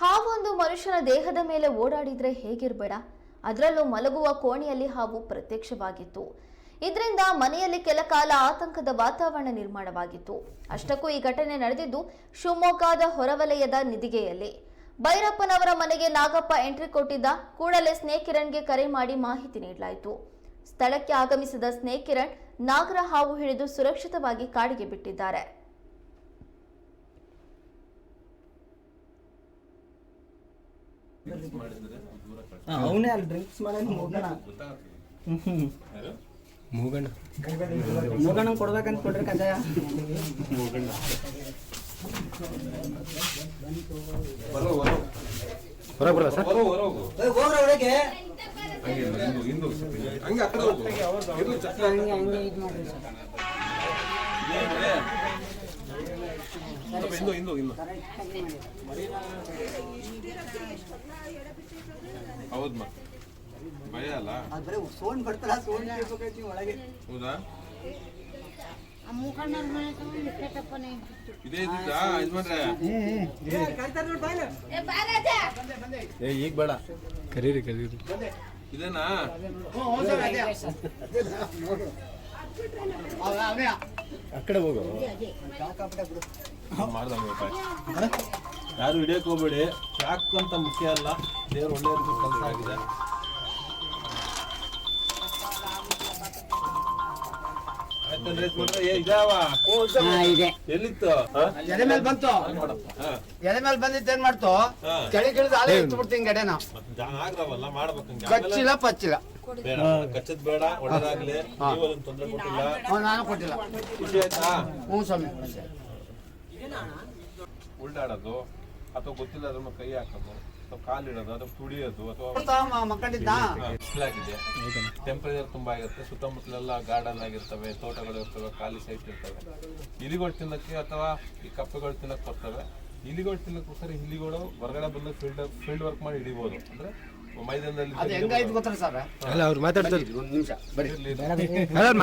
ಹಾವೊಂದು ಮನುಷ್ಯನ ದೇಹದ ಮೇಲೆ ಓಡಾಡಿದ್ರೆ ಹೇಗಿರಬೇಡ? ಅದರಲ್ಲೂ ಮಲಗುವ ಕೋಣೆಯಲ್ಲಿ ಹಾವು ಪ್ರತ್ಯಕ್ಷವಾಗಿತ್ತು. ಇದರಿಂದ ಮನೆಯಲ್ಲಿ ಕೆಲ ಕಾಲ ಆತಂಕದ ವಾತಾವರಣ ನಿರ್ಮಾಣವಾಗಿತ್ತು. ಅಷ್ಟಕ್ಕೂ ಈ ಘಟನೆ ನಡೆದಿದ್ದು ಶಿವಮೊಗ್ಗದ ಹೊರವಲಯದ ನಿದಿಗೆಯಲ್ಲಿ. ಭೈರಪ್ಪನವರ ಮನೆಗೆ ನಾಗಪ್ಪ ಎಂಟ್ರಿ ಕೊಟ್ಟಿದ್ದ ಕೂಡಲೇ ಸ್ನೇಕ್ ಕಿರಣ್ಗೆ ಕರೆ ಮಾಡಿ ಮಾಹಿತಿ ನೀಡಲಾಯಿತು. ಸ್ಥಳಕ್ಕೆ ಆಗಮಿಸಿದ ಸ್ನೇಕ್ ಕಿರಣ್ ನಾಗರ ಹಾವು ಹಿಡಿದು ಸುರಕ್ಷಿತವಾಗಿ ಕಾಡಿಗೆ ಬಿಟ್ಟಿದ್ದಾರೆ. ಅವನೇ ಅಲ್ಲಿ ಡ್ರಿಂಕ್ಸ್ ಮಾಡಿ ಮೂಗಣ ಮೂಗಣ್ಣ ಮೂಗಣ ಕೊಡ್ಬೇಕಂತ ಕೊಡ್ರಿ ಕಜಾಯ ಬರೋ ಬರೋ. ಸರ್? ಹೋಗ್ರ ಒಳಗೆ ಹಂಗೆ ಆ ಕಡೆ ಹೋಗು. ಇರ್ಲಿ ಚಕ್ರ ಸ್ವಲ್ಪ ಹಿಂದು ಹಿಂದು ಹಿಂದು ಹೌದು ಮತ್ತೆ ಭಯ ಅಲ್ಲ? ಸೋನ್ ಬರ್ತಾರ? ಸೋನ್ ಒಳಗೆ. ಹೌದಾ? ಇದೇ ಇದ್ದಿದ್ದ? ಯಜಮಾನ್ರೆ ಏ ಈಗ ಬೇಡ. ಕರೀರಿ ಕರೀರಿ. ಇದೇನಾ? ಆ ಕಡೆ ಹೋಗು. ಯಾರು ಹಿಡಿಯಕ್ ಹೋಗ್ಬೇಡಿ. ಅಂತ ಮುಖ್ಯ ಅಲ್ಲ. ದೇವ್ರು ಒಳ್ಳೆ ಕೆಲಸ ಆಗಿದೆ. ಇದೆ ಎಲ್ಲಿತ್ತು ಎದೆ ಮೇಲೆ ಬಂತು. ಎದೆ ಮೇಲೆ ಬಂದಿತ್ತು ಏನ್ ಮಾಡ್ತು? ಕೆಳಿ ಕೆಳಗೆ ಇಳಿದು ಅಲ್ಲೇ ಇಟ್ಟು ಬಿಡ್ತೀನಿ ಗಡೆನ ಮತ್ತೆ ಜನ ಆಗ್ರವಲ್ಲ ಮಾಡ್ಬೇಕು ಕಚ್ಚಿಲ್ಲ ಪಚ್ಚಿಲ್ಲ. ಬೇಡ ಕಚ್ಚದ್ ಬೇಡ ಒಳ್ಳೇದಾಗ್ಲಿ ನೀವು ಅದನ್ನ ತೊಂದ್ರೆ ಕೊಟ್ಟಿಲ್ಲ ನಾನು ಕೊಟ್ಟಿಲ್ಲ. ಹ್ಞೂ ಸ್ವಾಮಿ. ಉಳ್ಳಾಡೋದು. ಅಥವಾ ಗೊತ್ತಿಲ್ಲ ಅದ್ರ ಕೈ ಹಾಕೋದು ಅಥವಾ ಕಾಲಿಡೋದು ಅಥವಾ ತುಳಿಯೋದು ಅಥವಾ ಬಿಸಿಲಾಗಿದೆ ಟೆಂಪರೇಚರ್ ತುಂಬಾ ಆಗಿರುತ್ತೆ ಸುತ್ತಮುತ್ತಲೆಲ್ಲ ಗಾರ್ಡನ್ ಆಗಿರ್ತವೆ ತೋಟಗಳು ಇರ್ತವೆ ಖಾಲಿ ಸೈಟ್ ಇರ್ತವೆ. ಇಲಿಗಳು ತಿನ್ನಕ್ಕೆ ಅಥವಾ ಈ ಕಪ್ಪೆಗಳು ತಿನ್ನಕ್ ಬರ್ತವೆ. ಇಲಿಗಳು ತಿನ್ನಕ್ಕೋಸ್ಕರ ಇಲಿಗಳು ಹೊರಗಡೆ ಬಂದು ಫೀಲ್ಡ್ ಫೀಲ್ಡ್ ವರ್ಕ್ ಮಾಡಿ ಹಿಡಿಬೋದು. ಅಂದ್ರೆ ಮೈದಾನದಲ್ಲಿ